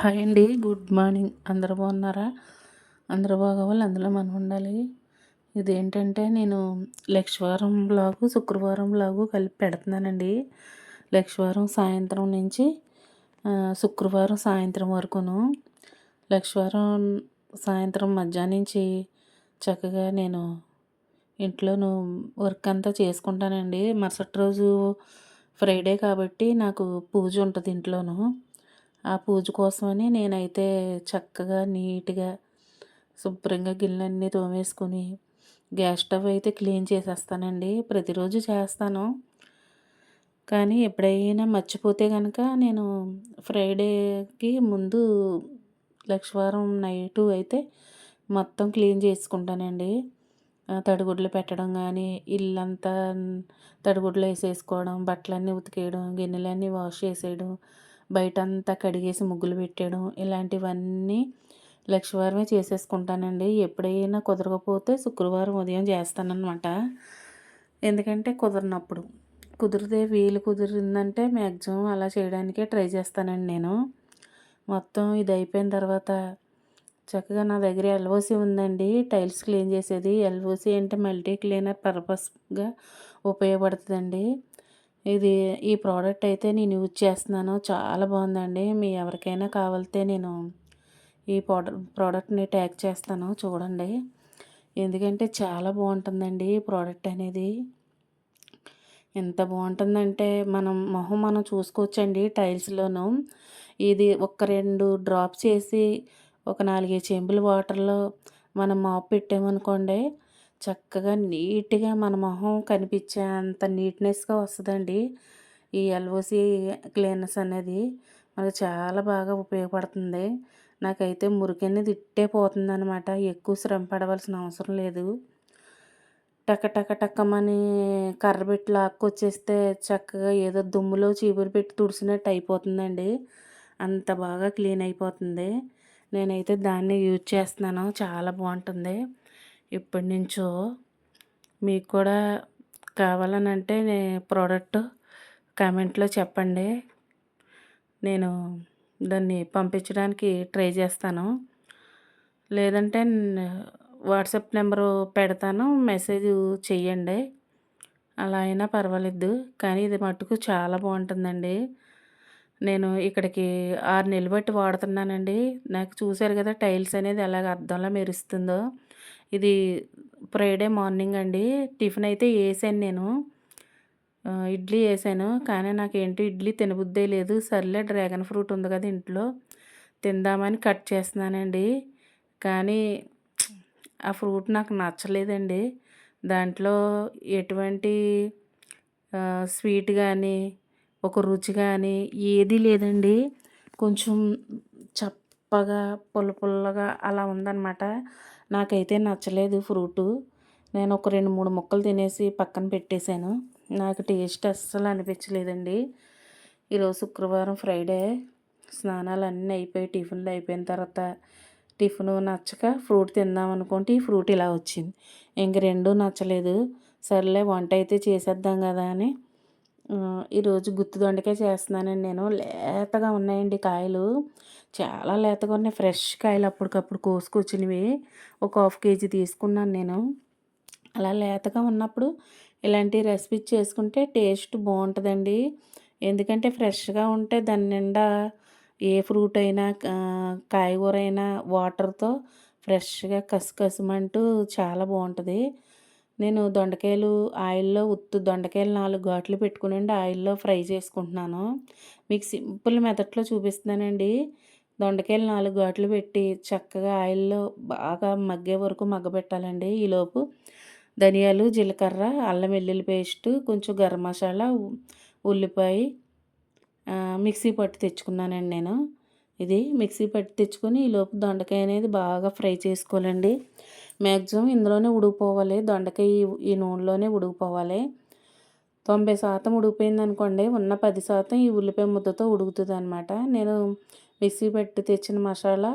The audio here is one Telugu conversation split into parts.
హాయ్ అండి. Good morning. అందరు బాగున్నారా? అందరు బాగోవాలి. అందులో మనం ఉండాలి. ఇదేంటంటే నేను లక్షవారం లాగు శుక్రవారం లాగు కలిపి పెడుతున్నానండి. లక్షవారం సాయంత్రం నుంచి శుక్రవారం సాయంత్రం వరకును. లక్షవారం సాయంత్రం మధ్యాహ్నం నుంచి చక్కగా నేను ఇంట్లోను వర్క్ అంతా చేసుకుంటానండి. మరుసటి రోజు ఫ్రైడే కాబట్టి నాకు పూజ ఉంటుంది ఇంట్లోను. ఆ పూజ కోసమని నేనైతే చక్కగా నీట్గా శుభ్రంగా గిన్నెలన్నీ తోమేసుకొని గ్యాస్ స్టవ్ అయితే క్లీన్ చేసేస్తానండి. ప్రతిరోజు చేస్తాను. కానీ ఎప్పుడైనా మర్చిపోతే కనుక నేను ఫ్రైడేకి ముందు లక్షవారం నైటు అయితే మొత్తం క్లీన్ చేసుకుంటానండి. తడిగుడ్లు పెట్టడం కానీ ఇల్లంతా తడిగుడ్లు వేసేసుకోవడం బట్టలన్నీ ఉతికేయడం గిన్నెలన్నీ వాష్ చేసేయడం బయటంతా కడిగేసి ముగ్గులు పెట్టడం ఇలాంటివన్నీ లక్షవారమే చేసేసుకుంటానండి. ఎప్పుడైనా కుదరకపోతే శుక్రవారం ఉదయం చేస్తానన్నమాట. ఎందుకంటే కుదరనప్పుడు. కుదిరితే వీలు కుదిరిందంటే మ్యాక్సిమం అలా చేయడానికే ట్రై చేస్తానండి నేను. మొత్తం ఇది అయిపోయిన తర్వాత చక్కగా నా దగ్గర ఎల్ఓసి ఉందండి. టైల్స్ క్లీన్ చేసేది. ఎల్ఓసి అంటే మల్టీ క్లీనర్ పర్పస్గా ఉపయోగపడుతుందండి. ఇది ఈ ప్రోడక్ట్ అయితే నేను యూజ్ చేస్తున్నాను. చాలా బాగుందండి. మీ ఎవరికైనా కావాలితే నేను ఈ ప్రోడక్ట్ ప్రోడక్ట్ని ట్యాగ్ చేస్తాను. చూడండి. ఎందుకంటే చాలా బాగుంటుందండి ఈ ప్రోడక్ట్ అనేది. ఎంత బాగుంటుందంటే మనం మొహం మనం చూసుకోవచ్చండి టైల్స్లోను. ఇది ఒక రెండు డ్రాప్స్ వేసి ఒక నాలుగైదు చెంబులు వాటర్లో మనం మాపు పెట్టామనుకోండి చక్కగా నీట్గా మన మొహం కనిపించే అంత నీట్నెస్గా వస్తుందండి. ఈ ఎల్ఓసి క్లీనర్స్ అనేది మనకు చాలా బాగా ఉపయోగపడుతుంది. నాకైతే మురికనేది ఇట్టే పోతుంది అనమాట ఎక్కువ శ్రమ పడవలసిన అవసరం లేదు. టక టక టక్కమని కర్ర పెట్టి లాక్కొచ్చేస్తే చక్కగా ఏదో దుమ్ములో చీపురు పెట్టి తుడిసినట్టు అయిపోతుందండి. అంత బాగా క్లీన్ అయిపోతుంది. నేనైతే దాన్ని యూజ్ చేస్తున్నాను. చాలా బాగుంటుంది. ఇప్పటి నుంచో మీకు కూడా కావాలని అంటే ప్రోడక్ట్ కామెంట్లో చెప్పండి. నేను దాన్ని పంపించడానికి ట్రై చేస్తాను. లేదంటే వాట్సాప్ నెంబరు పెడతాను మెసేజ్ చెయ్యండి. అలా అయినా పర్వాలేదు కానీ ఇది మట్టుకు చాలా బాగుంటుందండి. నేను ఇక్కడికి ఆరు నెలలు బట్టి వాడుతున్నానండి. నాకు చూశారు కదా టైల్స్ అనేది ఎలాగ అర్థంలో మెరుస్తుందో. ఇది ఫ్రైడే మార్నింగ్ అండి. టిఫిన్ అయితే వేసాను నేను. ఇడ్లీ వేసాను కానీ నాకు ఏంటి ఇడ్లీ తినబుద్దే లేదు. సర్లే డ్రాగన్ ఫ్రూట్ ఉంది కదా ఇంట్లో. తిందామని కట్ చేస్తున్నానండి. కానీ ఆ ఫ్రూట్ నాకు నచ్చలేదండి. దాంట్లో ఎటువంటి స్వీట్ కానీ ఒక రుచి కానీ ఏదీ లేదండి. కొంచెం చప్పగా పుల్ల పుల్లగా అలా ఉందన్నమాట. నాకైతే నచ్చలేదు ఫ్రూటు. నేను ఒక రెండు మూడు ముక్కలు తినేసి పక్కన పెట్టేశాను. నాకు టేస్ట్ అస్సలు అనిపించలేదండి. ఈరోజు శుక్రవారం ఫ్రైడే. స్నానాలు అన్నీ అయిపోయి టిఫిన్లు అయిపోయిన తర్వాత టిఫిన్ నచ్చక ఫ్రూట్ తిందాం అనుకుంటే ఈ ఫ్రూట్ ఇలా వచ్చింది. ఇంక రెండు నచ్చలేదు. సర్లే వంట అయితే చేసేద్దాం కదా అని ఈరోజు గుత్తి దొండకాయ చేస్తున్నానండి నేను. లేతగా ఉన్నాయండి కాయలు. చాలా లేతగా ఉన్నాయి. ఫ్రెష్ కాయలు అప్పటికప్పుడు కోసుకొచ్చినవి. ఒక హాఫ్ కేజీ తీసుకున్నాను నేను. అలా లేతగా ఉన్నప్పుడు ఇలాంటి రెసిపీ చేసుకుంటే టేస్ట్ బాగుంటుందండి. ఎందుకంటే ఫ్రెష్గా ఉంటే దాని నిండా ఏ ఫ్రూట్ అయినా కాయగూర అయినా వాటర్తో ఫ్రెష్గా కసుకసమంటూ చాలా బాగుంటుంది. నేను దొండకాయలు ఆయిల్లో ఉత్తు దొండకాయలు నాలుగు ఘాట్లు పెట్టుకునండి ఆయిల్లో ఫ్రై చేసుకుంటున్నాను. మీకు సింపుల్ మెథడ్లో చూపిస్తున్నానండి. దొండకాయలు నాలుగు ఘాట్లు పెట్టి చక్కగా ఆయిల్లో బాగా మగ్గే వరకు మగ్గబెట్టాలండి. ఈలోపు ధనియాలు జీలకర్ర అల్లం వెల్లుల్లి పేస్టు కొంచెం గరం మసాలా ఉల్లిపాయ మిక్సీ పట్టి తెచ్చుకున్నానండి నేను. ఇది మిక్సీ పట్టి తెచ్చుకొని ఈలోపు దొండకాయ అనేది బాగా ఫ్రై చేసుకోవాలండి. మ్యాక్సిమం ఇందులోనే ఉడికిపోవాలి. దొండకాయ ఈ నూనెలోనే ఉడికిపోవాలి. తొంభై శాతం ఉడికిపోయింది అనుకోండి ఉన్న పది శాతం ఈ ఉల్లిపాయ ముద్దతో ఉడుకుతుంది అనమాట నేను మిక్సీ పెట్టి తెచ్చిన మసాలా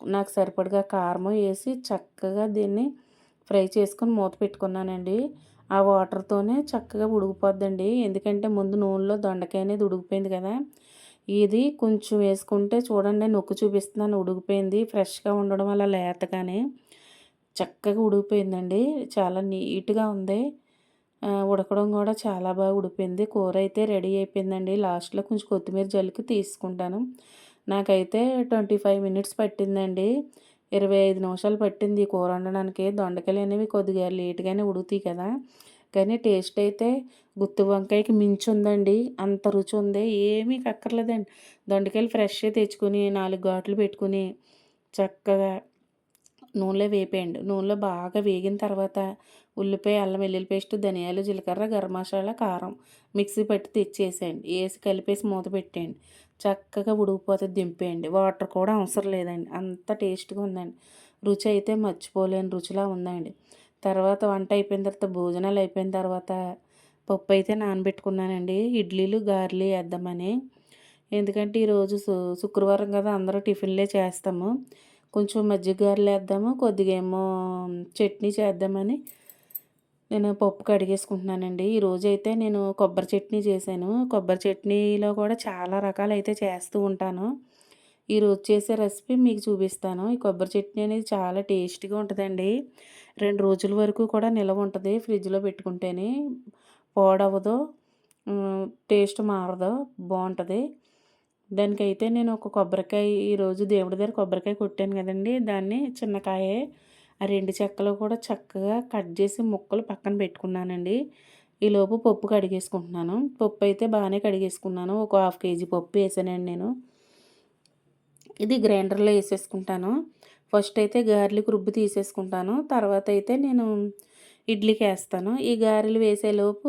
నాకు సరిపడగా కారం వేసి చక్కగా దీన్ని ఫ్రై చేసుకొని మూత పెట్టుకున్నానండి. ఆ వాటర్తోనే చక్కగా ఉడికిపోద్దండి. ఎందుకంటే ముందు నూనెలో దొండకాయ అనేది ఉడికిపోయింది కదా. ఇది కొంచెం వేసుకుంటే చూడండి నొక్కు చూపిస్తున్నాను ఉడికిపోయింది. ఫ్రెష్గా ఉండడం వల్ల లేతగానే. చక్కగా ఉడికిపోయిందండి. చాలా నీట్గా ఉంది. ఉడకడం కూడా చాలా బాగా ఉడిపోయింది కూర అయితే రెడీ అయిపోయిందండి. లాస్ట్లో కొంచెం కొత్తిమీర జల్లికి తీసుకుంటాను. నాకైతే ట్వంటీ ఫైవ్ మినిట్స్ పట్టిందండి. ఇరవై ఐదు నిమిషాలు పట్టింది కూర వండడానికి. దొండకాయలు అనేవి కొద్దిగా లేట్గానే ఉడుకుతాయి కదా. కానీ టేస్ట్ అయితే గుత్తి వంకాయకి మించి ఉందండి. అంత రుచి ఉంది. ఏమీ కక్కర్లేదండి. దొండకాయలు ఫ్రెష్గా తెచ్చుకుని నాలుగు ఘాట్లు పెట్టుకుని చక్కగా నూనెలో వేపేయండి. నూనెలో బాగా వేగిన తర్వాత ఉల్లిపాయ అల్లం వెల్లుల్లి పేస్ట్ ధనియాలు జీలకర్ర గరం మసాలా కారం మిక్సీ పట్టి తెచ్చేసేయండి. వేసి కలిపేసి మూత పెట్టేయండి. చక్కగా ఉడికిపోతే దింపేయండి. వాటర్ కూడా అవసరం లేదండి. అంత టేస్ట్గా ఉందండి. రుచి అయితే మర్చిపోలేని రుచిలా ఉందండి. తర్వాత వంట అయిపోయిన తర్వాత భోజనాలు అయిపోయిన తర్వాత పప్పు అయితే నానబెట్టుకున్నానండి. ఇడ్లీలు గారెలు వేద్దామని. ఎందుకంటే ఈరోజు శుక్రవారం కదా అందరూ టిఫిన్లే చేస్తాము. కొంచెం మజ్జిగ గారెలు వేద్దాము కొద్దిగా ఏమో చట్నీ చేద్దామని నేను పప్పు కడిగేసుకుంటున్నానండి. ఈరోజు అయితే నేను కొబ్బరి చట్నీ చేశాను. కొబ్బరి చట్నీలో కూడా చాలా రకాలు అయితే చేస్తూ ఉంటాను. ఈరోజు చేసే రెసిపీ మీకు చూపిస్తాను. ఈ కొబ్బరి చట్నీ అనేది చాలా టేస్టీగా ఉంటుందండి. రెండు రోజుల వరకు కూడా నిల్వ ఉంటుంది ఫ్రిడ్జ్లో పెట్టుకుంటేనే. పోడవదు టేస్ట్ మారదు బాగుంటుంది. దానికైతే నేను ఒక కొబ్బరికాయ ఈరోజు దేవుడి దగ్గర కొబ్బరికాయ కొట్టాను కదండి. దాన్ని చిన్నకాయే ఆ రెండు చెక్కలు కూడా చక్కగా కట్ చేసి ముక్కలు పక్కన పెట్టుకున్నానండి. ఈలోపు పప్పు కడిగేసుకుంటున్నాను. పప్పు అయితే బాగానే కడిగేసుకున్నాను. ఒక హాఫ్ కేజీ పప్పు వేసానండి నేను. ఇది గ్రైండర్లో వేసేసుకుంటాను. ఫస్ట్ అయితే గారెలకు రుబ్బు తీసేసుకుంటాను. తర్వాత అయితే నేను ఇడ్లీకి వేస్తాను. ఈ గారెలు వేసేలోపు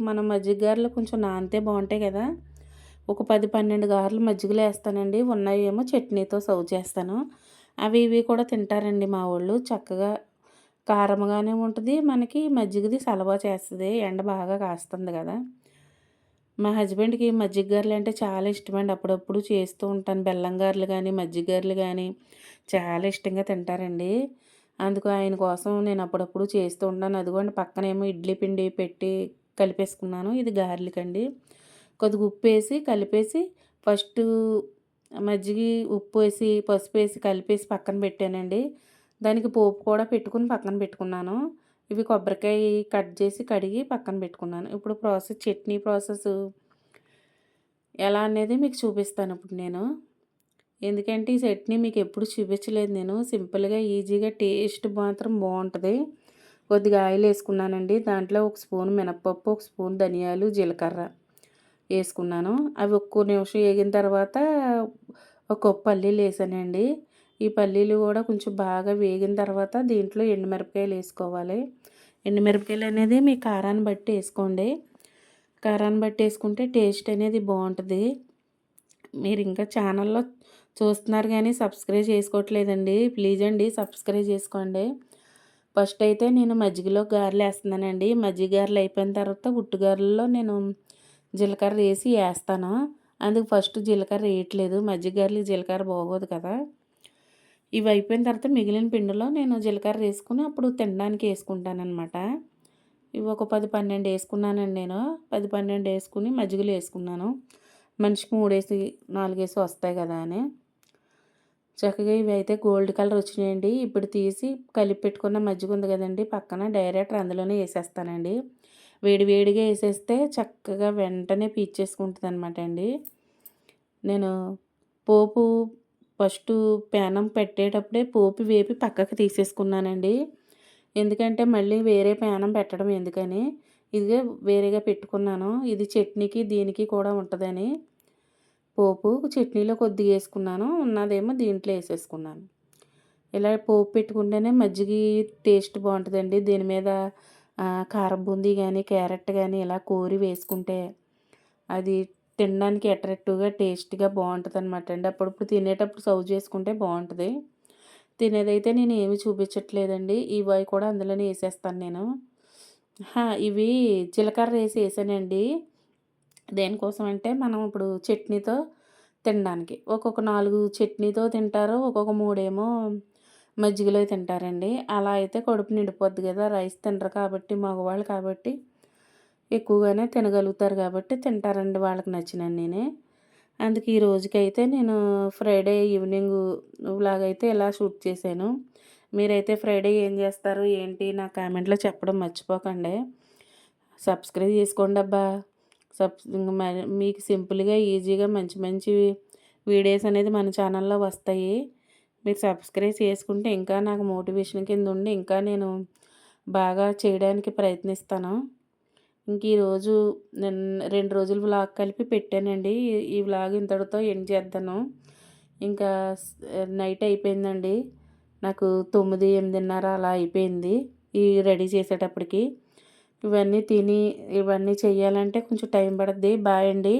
మనం మజ్జిగ గారెలు కొంచెం నానితే బాగుంటాయి కదా. ఒక పది పన్నెండు గారెలు మజ్జిగలో వేస్తానండి. ఉన్నాయేమో చట్నీతో సర్వ్ చేస్తాను. అవి ఇవి కూడా తింటారండి మా వాళ్ళు. చక్కగా కారంగానే ఉంటుంది. మనకి మజ్జిగది సలవా చేస్తుంది. ఎండ బాగా కాస్తుంది కదా. మా హస్బెండ్కి మజ్జిగ గారెలు అంటే చాలా ఇష్టమండి. అప్పుడప్పుడు చేస్తూ ఉంటాను. బెల్లం గారెలు కానీ మజ్జిగ గారెలు కానీ చాలా ఇష్టంగా తింటారండి. అందుకు ఆయన కోసం నేను అప్పుడప్పుడు చేస్తూ ఉంటాను. అదిగోండి పక్కనేమో ఇడ్లీ పిండి పెట్టి కలిపేసుకున్నాను. ఇది గారెలకండి. కొద్దిగా ఉప్పు వేసి కలిపేసి ఫస్ట్ మజ్జిగ ఉప్పు వేసి పసుపు వేసి కలిపేసి పక్కన పెట్టానండి. దానికి పోపు కూడా పెట్టుకుని పక్కన పెట్టుకున్నాను. ఇవి కొబ్బరికాయ కట్ చేసి కడిగి పక్కన పెట్టుకున్నాను. ఇప్పుడు ప్రాసెస్ చట్నీ ప్రాసెస్ ఎలా అనేది మీకు చూపిస్తాను ఇప్పుడు నేను. ఎందుకంటే ఈ చట్నీ మీకు ఎప్పుడు చూపించలేదు నేను. సింపుల్గా ఈజీగా టేస్ట్ మాత్రం బాగుంటుంది. కొద్దిగా ఆయిల్ వేసుకున్నానండి. దాంట్లో ఒక స్పూన్ మినప్పప్పు ఒక స్పూన్ ధనియాలు జీలకర్ర. వేసుకున్నాను. అవి ఒక్క నిమిషం వేగిన తర్వాత ఒక పల్లీలు వేసానండి ఈ పల్లీలు కూడా కొంచెం బాగా వేగిన తర్వాత దీంట్లో ఎండుమిరపకాయలు వేసుకోవాలి. ఎండుమిరపకాయలు అనేది మీ కారాన్ని బట్టి వేసుకోండి. కారాన్ని బట్టి వేసుకుంటే టేస్ట్ అనేది బాగుంటుంది. మీరు ఇంకా ఛానల్లో చూస్తున్నారు కానీ సబ్స్క్రైబ్ చేసుకోవట్లేదండి. ప్లీజ్ అండి సబ్స్క్రైబ్ చేసుకోండి. ఫస్ట్ అయితే నేను మజ్జిగలో గారెలు వేస్తున్నానండి. మజ్జిగ గారెలు అయిపోయిన తర్వాత ఉట్టుగారెల్లో నేను జీలకర్ర వేసి వేస్తాను. అందుకు ఫస్ట్ జీలకర్ర వేయట్లేదు. మజ్జిగ గారెలు జీలకర్ర బాగోదు కదా. ఇవి అయిపోయిన తర్వాత మిగిలిన పిండిలో నేను జీలకర్ర వేసుకుని అప్పుడు తినడానికి వేసుకుంటానమాట ఇవి ఒక పది పన్నెండు వేసుకున్నానండి నేను. పది పన్నెండు వేసుకుని మజ్జిగలు వేసుకున్నాను. మనిషికి మూడేసి నాలుగేసి వస్తాయి కదా అని. చక్కగా ఇవి అయితే గోల్డ్ కలర్ వచ్చినాయండి. ఇప్పుడు తీసి కలిపి పెట్టుకున్న మజ్జిగ ఉంది కదండి పక్కన డైరెక్ట్ అందులోనే వేసేస్తానండి. వేడివేడిగా వేసేస్తే చక్కగా వెంటనే పీచేసుకుంటుంది అనమాట అండి. నేను పోపు ఫస్ట్ పేనం పెట్టేటప్పుడే పోపు వేపి పక్కకు తీసేసుకున్నానండి. ఎందుకంటే మళ్ళీ వేరే పేనం పెట్టడం ఎందుకని? ఇదిగే వేరేగా పెట్టుకున్నాను. ఇది చట్నీకి దీనికి కూడా ఉంటుందని. పోపు చట్నీలో కొద్దిగా వేసుకున్నాను. ఉన్నదేమో దీంట్లో వేసేసుకున్నాను. ఇలా పోపు పెట్టుకుంటేనే మజ్జిగ టేస్ట్ బాగుంటుందండి. దీని మీద కారం బూందీ కానీ క్యారెట్ కానీ ఇలా కోరి వేసుకుంటే అది తినడానికి అట్రాక్టివ్గా టేస్ట్గా బాగుంటుంది అనమాట అండి. అప్పుడప్పుడు తినేటప్పుడు సర్వ్ చేసుకుంటే బాగుంటుంది తినేదైతే నేను ఏమి చూపించట్లేదండి. ఇవి కూడా అందులోనే వేసేస్తాను నేను. ఇవి జీలకర్ర వేసి వేసానండి. దేనికోసం అంటే మనం ఇప్పుడు చట్నీతో తినడానికి. ఒక్కొక్క నాలుగు చట్నీతో తింటారు ఒక్కొక్క మూడేమో మజ్జిగలో తింటారండి. అలా అయితే కడుపు నిండిపోద్ది కదా రైస్ తినరు కాబట్టి మగవాళ్ళు కాబట్టి ఎక్కువగానే తినగలుగుతారు కాబట్టి తింటారండి వాళ్ళకి నచ్చిన నేనే. అందుకే ఈ రోజుకైతే నేను ఫ్రైడే ఈవినింగ్ లాగైతే అయితే ఇలా షూట్ చేశాను. మీరైతే ఫ్రైడే ఏం చేస్తారు ఏంటి నా కామెంట్లో చెప్పడం మర్చిపోకండి. సబ్స్క్రైబ్ చేసుకోండి అబ్బా. సబ్ మీకు సింపుల్గా ఈజీగా మంచి మంచి వీడియోస్ అనేది మన ఛానల్లో వస్తాయి. మీరు సబ్స్క్రైబ్ చేసుకుంటే ఇంకా నాకు మోటివేషన్ కింద ఉండి ఇంకా నేను బాగా చేయడానికి ప్రయత్నిస్తాను. ఇంక ఈరోజు నేను రెండు రోజులు వ్లాగ్ కలిపి పెట్టానండి. ఈ వ్లాగ్ ఇంతటితో ఎండ్ చేద్దాను. ఇంకా నైట్ అయిపోయిందండి. నాకు తొమ్మిది ఎనిమిదిన్నర అలా అయిపోయింది. ఈ రెడీ చేసేటప్పటికి. ఇవన్నీ తిని ఇవన్నీ చెయ్యాలంటే కొంచెం టైం పడుద్ది. బాయ్ అండి.